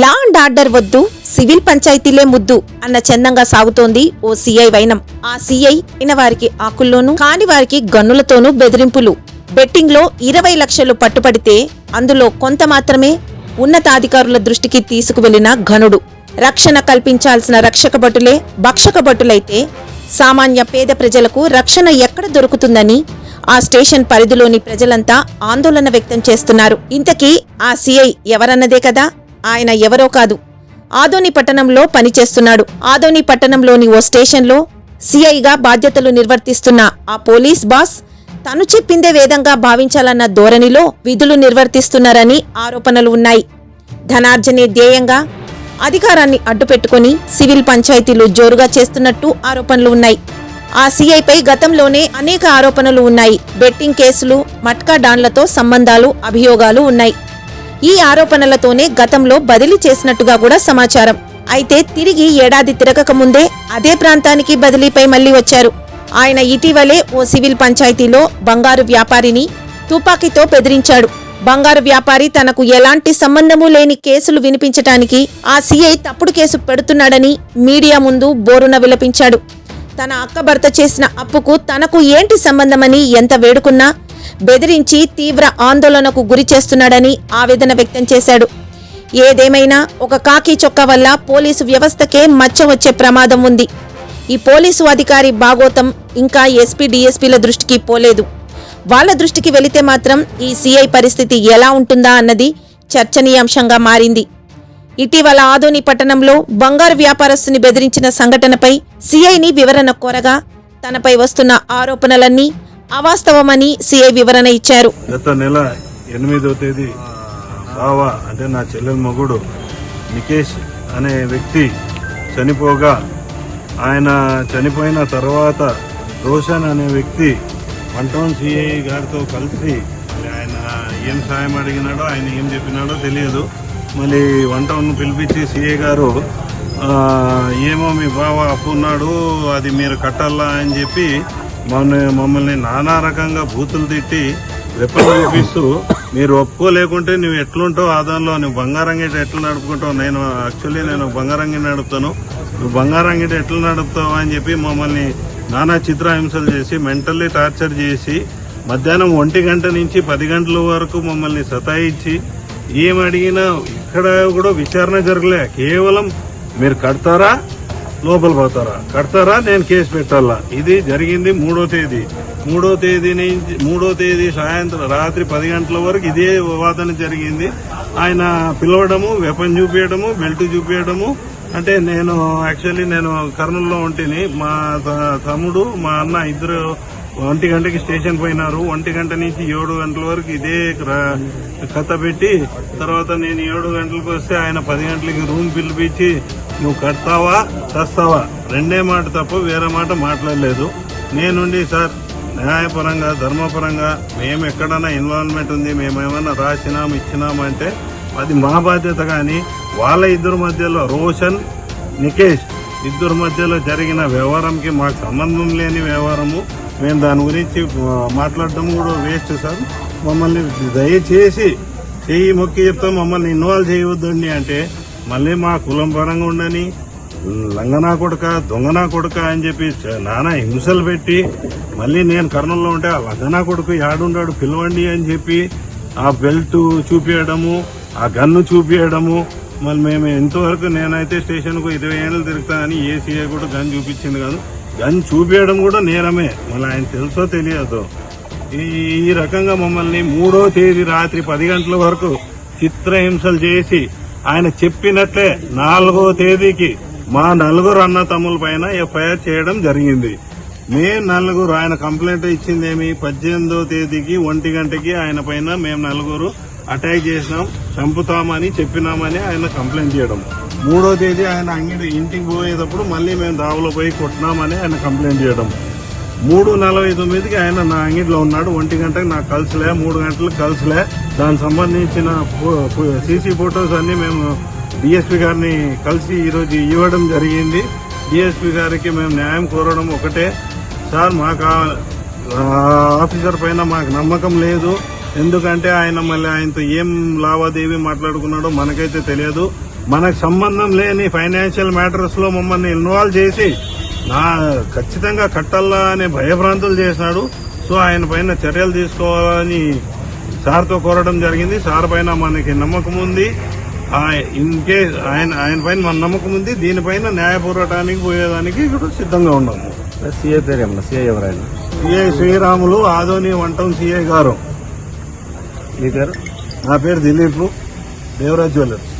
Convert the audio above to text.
Law and order వద్దు civil పంచాయతీలే ముద్దు అన్న చందంగా సాగుతోంది ఓ సీఐ వైనం. ఆ సీఐ అయిన వారికి ఆకుల్లోనూ కాని వారికి గన్నులతోనూ బెదిరింపులు. బెట్టింగ్లో ఇరవై లక్షలు పట్టుపడితే అందులో కొంత మాత్రమే ఉన్నతాధికారుల దృష్టికి తీసుకువెళ్ళిన ఘనుడు. రక్షణ కల్పించాల్సిన రక్షక భటులే భక్షక భటులైతే సామాన్య పేద ప్రజలకు రక్షణ ఎక్కడ దొరుకుతుందని ఆ స్టేషన్ పరిధిలోని ప్రజలంతా ఆందోళన వ్యక్తం చేస్తున్నారు. ఇంతకీ ఆ సీఐ ఎవరన్నదే కదా? ఆయన ఎవరో కాదు. ఆదోని పట్టణంలో పనిచేస్తున్నాడు. ఆదోని పట్టణంలోని ఓ స్టేషన్లో సీఐగా బాధ్యతలు నిర్వర్తిస్తున్న ఆ పోలీస్ బాస్ తను చెప్పిందే వేదంగా భావించాలన్న ధోరణిలో విధులు నిర్వర్తిస్తున్నారని ఆరోపణలు ఉన్నాయి. ధనార్జనే ధ్యేయంగా అధికారాన్ని అడ్డుపెట్టుకుని సివిల్ పంచాయతీలు జోరుగా చేస్తున్నట్టు ఆరోపణలు ఉన్నాయి. ఆ సీఐపై గతంలోనే అనేక ఆరోపణలు ఉన్నాయి. బెట్టింగ్ కేసులు మట్కా డాన్లతో సంబంధాలు అభియోగాలు ఉన్నాయి. ఈ ఆరోపణలతోనే గతంలో బదిలీ చేసినట్టుగా కూడా సమాచారం. అయితే తిరిగి ఏడాది తిరగక ముందే అదే ప్రాంతానికి బదిలీపై మళ్ళీ వచ్చారు. ఆయన ఇటీవలే ఓ సివిల్ పంచాయతీలో బంగారు వ్యాపారిని తుపాకీతో బెదిరించాడు. బంగారు వ్యాపారి తనకు ఎలాంటి సంబంధము లేని కేసులు వినిపించటానికి ఆ సీఐ తప్పుడు కేసు పెడుతున్నాడని మీడియా ముందు బోరున విలపించాడు. తన అక్క భర్త చేసిన అప్పుకు తనకు ఏంటి సంబంధమని ఎంత వేడుకున్నా బెదిరించి తీవ్ర ఆందోళనకు గురి చేస్తున్నాడని ఆవేదన వ్యక్తం చేశాడు. ఏదేమైనా ఒక కాకి చొక్కా వల్ల పోలీసు వ్యవస్థకే మచ్చ వచ్చే ప్రమాదం ఉంది. ఈ పోలీసు అధికారి భాగోతం ఇంకా ఎస్పీ డిఎస్పీల దృష్టికి పోలేదు. వాళ్ళ దృష్టికి వెళితే మాత్రం ఈ సీఐ పరిస్థితి ఎలా ఉంటుందా అన్నది చర్చనీయాంశంగా మారింది. ఇటీవల ఆదోని పట్టణంలో బంగారు వ్యాపారస్తుని బెదిరించిన సంఘటనపై సీఐని వివరణ కోరగా తనపై వస్తున్న ఆరోపణలన్నీ అవాస్తవమని సీఐ వివరణ ఇచ్చారు. గత నెల ఎనిమిదో తేదీ బావా అంటే నా చెల్లెల మగుడు నికేష్ అనే వ్యక్తి చనిపోగా ఆయన చనిపోయిన తర్వాత రోషన్ అనే వ్యక్తి వన్ టౌన్ సిఐ గారితో కలిసి ఆయన ఏం సాయం అడిగినాడో ఆయన ఏం చెప్పినాడో తెలియదు. మళ్ళీ వన్ టౌన్ పిలిపించి సీఏ గారు ఏమో మీ బావ అప్పు ఉన్నాడు అది మీరు కట్టాలా అని చెప్పి మన మమ్మల్ని నానా రకంగా బూతులు తిట్టి రెప్పలు చూపిస్తూ మీరు ఒప్పుకోలేకుంటే నువ్వు ఎట్లుంటావు ఆదాయంలో నువ్వు బంగారం గిట్ట ఎట్లా నడుపుకుంటావు? నేను యాక్చువల్లీ నేను బంగారం గిట్ట నడుపుతాను. నువ్వు బంగారం గిట్ట ఎట్లా నడుపుతావు అని చెప్పి మమ్మల్ని నానా చిత్రహింసలు చేసి మెంటల్లీ టార్చర్ చేసి మధ్యాహ్నం ఒంటి గంట నుంచి పది గంటల వరకు మమ్మల్ని సతాయించి ఏం అడిగినా ఇక్కడ కూడా విచారణ జరగలే. కేవలం మీరు కడతారా? లోపల పోతారా? కడతారా? నేను కేసు పెట్టాలా? ఇది జరిగింది మూడో తేదీ. మూడో తేదీ నుంచి మూడో తేదీ సాయంత్రం రాత్రి పది గంటల వరకు ఇదే వాదన జరిగింది. ఆయన పిలవడము వెపన్ చూపించడము బెల్ట్ చూపించడము అంటే నేను యాక్చువల్లీ నేను కర్నూలులో ఉంటిని. మా త- తమ్ముడు మా అన్న ఇద్దరు ఒంటి గంటకి స్టేషన్ పోయినారు. ఒంటి గంట నుంచి ఏడు గంటల వరకు ఇదే కథ పెట్టి తర్వాత నేను ఏడు గంటలకు వస్తే ఆయన పది గంటలకి రూమ్ పిలిపించి నువ్వు కడతావా? చస్తావా? రెండే మాట తప్ప వేరే మాట మాట్లాడలేదు. నేనుండి సార్ న్యాయపరంగా ధర్మపరంగా మేము ఎక్కడైనా ఇన్వాల్వ్మెంట్ ఉంది మేమేమన్నా రాసినాం ఇచ్చినాం అంటే అది మా బాధ్యత కానీ వాళ్ళ ఇద్దరు మధ్యలో రోషన్ నికేష్ ఇద్దరు మధ్యలో జరిగిన వ్యవహారంకి మాకు సంబంధం లేని వ్యవహారము. మేము దాని గురించి మాట్లాడటం కూడా వేస్ట్ సార్. మమ్మల్ని దయచేసి చెయ్యి మొక్కి చెప్తాం మమ్మల్ని ఇన్వాల్వ్ చేయవద్దండి అంటే మళ్ళీ మా కులం పరంగా ఉండని లంగనా కొడక దొంగనా కొడక అని చెప్పి నానా హింసలు పెట్టి మళ్ళీ నేను కర్నూలులో ఉంటే ఆ లంగనా కొడుకు యాడుండాడు పిలవండి అని చెప్పి ఆ బెల్ట్ చూపించడము ఆ గన్ను చూపించడము మళ్ళీ మేము ఎంతవరకు నేనైతే స్టేషన్కు ఇరవై ఏళ్ళు తిరుగుతానని ఏసీఐ కూడా గన్ చూపించింది కాదు. గన్ చూపించడం కూడా నేరమే. మళ్ళీ ఆయన తెలుసో తెలియదు. ఈ ఈ రకంగా మమ్మల్ని మూడో తేదీ రాత్రి పది గంటల వరకు చిత్రహింసలు చేసి ఆయన చెప్పినట్లే నాలుగో తేదీకి మా నలుగురు అన్న తమ్ముల పైన ఎఫ్ఐఆర్ చేయడం జరిగింది. మే నలుగురు ఆయన కంప్లైంట్ ఇచ్చిందేమి? పద్దెనిమిదో తేదీకి ఒంటి గంటకి ఆయన పైన మేము నలుగురు అటాక్ చేసినాం చంపుతామని చెప్పినామని ఆయన కంప్లైంట్ చేయడం. మూడో తేదీ ఆయన అంగడి ఇంటికి పోయేటప్పుడు మళ్ళీ మేము దావలో పోయి కొట్టినామని ఆయన కంప్లైంట్ చేయడం. మూడు నలభై తొమ్మిదికి ఆయన నా అంగిట్లో ఉన్నాడు. ఒంటి గంటకి నాకు కలిసిలే మూడు గంటలకు కలిసిలే. దానికి సంబంధించిన సీసీ ఫొటోస్ అన్నీ మేము డిఎస్పీ గారిని కలిసి ఈరోజు ఇవ్వడం జరిగింది. డిఎస్పీ గారికి మేము న్యాయం కోరడం ఒకటే. సార్ మాకు ఆ ఆఫీసర్ పైన మాకు నమ్మకం లేదు. ఎందుకంటే ఆయన మళ్ళీ ఆయనతో ఏం లావాదేవీ మాట్లాడుకున్నాడో మనకైతే తెలియదు. మనకు సంబంధం లేని ఫైనాన్షియల్ మ్యాటర్స్లో మమ్మల్ని ఇన్వాల్వ్ చేసి నా ఖచ్చితంగా కట్టాలా అనే భయభ్రాంతులు చేసినాడు. సో ఆయన పైన చర్యలు తీసుకోవాలని సార్తో కోరడం జరిగింది. సార్ పైన మనకి నమ్మకం ఉంది. ఇన్ కేస్ ఆయన ఆయన పైన మన నమ్మకం ఉంది. దీనిపైన న్యాయ పోరాటానికి పోయేదానికి ఇప్పుడు సిద్ధంగా ఉన్నాము. సీఏ పేరు సీఏ ఎవరైనా? సిఐ శ్రీరాములు ఆదోని వంటం సిఐ గారు. మీ పేరు? నా పేరు దిలీప్. దేవరాజ్ జ్యువెలర్స్.